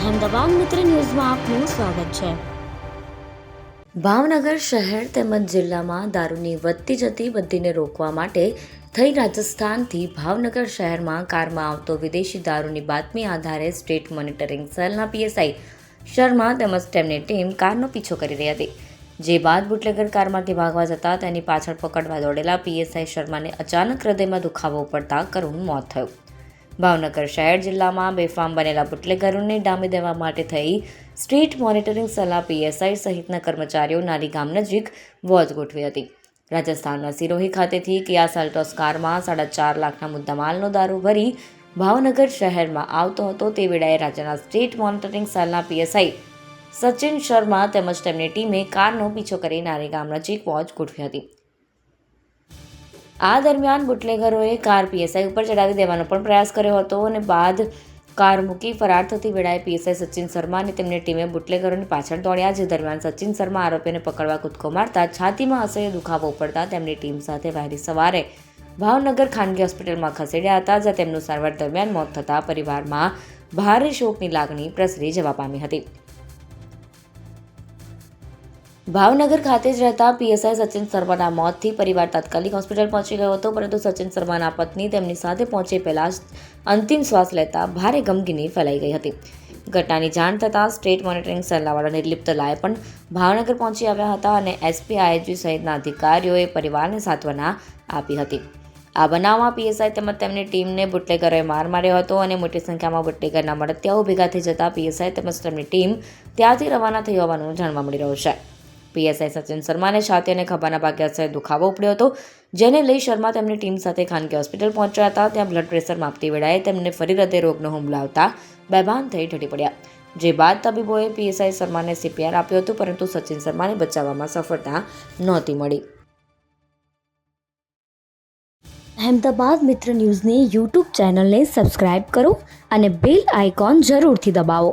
અહેમદાબાદ મિત્ર ન્યૂઝમાં આપનું સ્વાગત છે. ભાવનગર શહેર તેમજ જિલ્લામાં દારૂની વધતી જતી વૃદ્ધિને રોકવા માટે થઈ રાજસ્થાનથી ભાવનગર શહેરમાં કારમાં આવતો વિદેશી દારૂની બાતમી આધારે સ્ટેટ મોનિટરિંગ સેલના પીએસઆઈ શર્મા તેમજ તેમની ટીમ કારનો પીછો કરી રહી હતી. જે બાદ બુટલેગર કારમાંથી ભાગવા જતા તેની પાછળ પકડવા દોડેલા પીએસઆઈ શર્માને અચાનક હૃદયમાં દુખાવો પડતા કરુણ મોત થયું. ભાવનગર શહેર જિલ્લામાં બેફામ બનેલા બુટલેગરોને ડામી દેવા માટે થઈ સ્ટ્રીટ મોનિટરિંગ સલાહ પીએસઆઈ સહિતના કર્મચારીઓ નારી ગામ નજીક વોચ ગોઠવી હતી. રાજસ્થાનના સિરોહી ખાતેથી કિયા સાલ્ટોસ કારમાં સાડા ચાર લાખના મુદ્દામાલનો દારૂ ભરી ભાવનગર શહેરમાં આવતો હતો તે વેળાએ રાજ્યના સ્ટ્રીટ મોનિટરિંગ સેલના પીએસઆઈ સચિન શર્મા તેમજ તેમની ટીમે કારનો પીછો કરી નારી ગામ નજીક વોચ ગોઠવી હતી. આ દરમિયાન બુટલેગરોએ કાર પીએસઆઈ ઉપર ચડાવી દેવાનો પણ પ્રયાસ કર્યો હતો અને બાદ કાર મૂકી ફરાર થતી વેળાએ પીએસઆઈ સચિન શર્મા અને તેમની ટીમે બુટલેગરોની પાછળ દોડ્યા, જે દરમિયાન સચિન શર્મા આરોપીને પકડવા કૂદકો મારતા છાતીમાં અસહ્ય દુખાવો પડતા તેમની ટીમ સાથે વહેલી સવારે ભાવનગર ખાનગી હોસ્પિટલમાં ખસેડ્યા હતા, જ્યાં તેમનું સારવાર દરમિયાન મોત થતાં પરિવારમાં ભારે શોકની લાગણી પ્રસરી જવા પામી હતી. ભાવનગર ખાતે જ રહેતા પીએસઆઈ સચિન શર્માના મોતથી પરિવાર તાત્કાલિક હોસ્પિટલ પહોંચી ગયો હતો, પરંતુ સચિન શર્માના પત્ની તેમની સાથે પહોંચે પહેલા અંતિમ શ્વાસ લેતા ભારે ગમગીની ફેલાઈ ગઈ હતી. ઘટનાની જાણ થતાં સ્ટેટ મોનિટરિંગ સેલવાળા નિર્લિપ્ત લાય પણ ભાવનગર પહોંચી આવ્યા હતા અને એસપી આઈજી સહિતના અધિકારીઓએ પરિવારને સાંત્વના આપી હતી. આ બનાવમાં પીએસઆઈ તેમજ તેમની ટીમને બુટલેગરોએ માર માર્યો હતો અને મોટી સંખ્યામાં બુટલેગરના મળતિયાઓ ભેગા થઈ જતા પીએસઆઈ તેમજ તેમની ટીમ ત્યાંથી રવાના થઈ હોવાનું જાણવા મળી રહ્યું છે. પીએસઆઈ સચિન શર્માને છાતી અને ખભાના ભાગે અસહ્ય દુખાવો ઉપડ્યો હતો, જેને લઈ શર્મા તેમની ટીમ સાથે ખાનગી હોસ્પિટલ પહોંચ્યા હતા. ત્યાં બ્લડ પ્રેશર માપતી વેળાએ તેમને ફરી હૃદયરોગનો હુમલો આવતા બેભાન થઈ ઢળી પડ્યા. જે બાદ તબીબોએ પીએસઆઈ શર્માને સીપીઆર આપ્યું હતું, પરંતુ સચિન શર્માને બચાવવામાં સફળતા નહોતી મળી. અહેમદાબાદ મિત્ર ન્યૂઝની યુટ્યુબ ચેનલને સબસ્ક્રાઇબ કરો અને બેલ આઇકોન જરૂરથી દબાવો.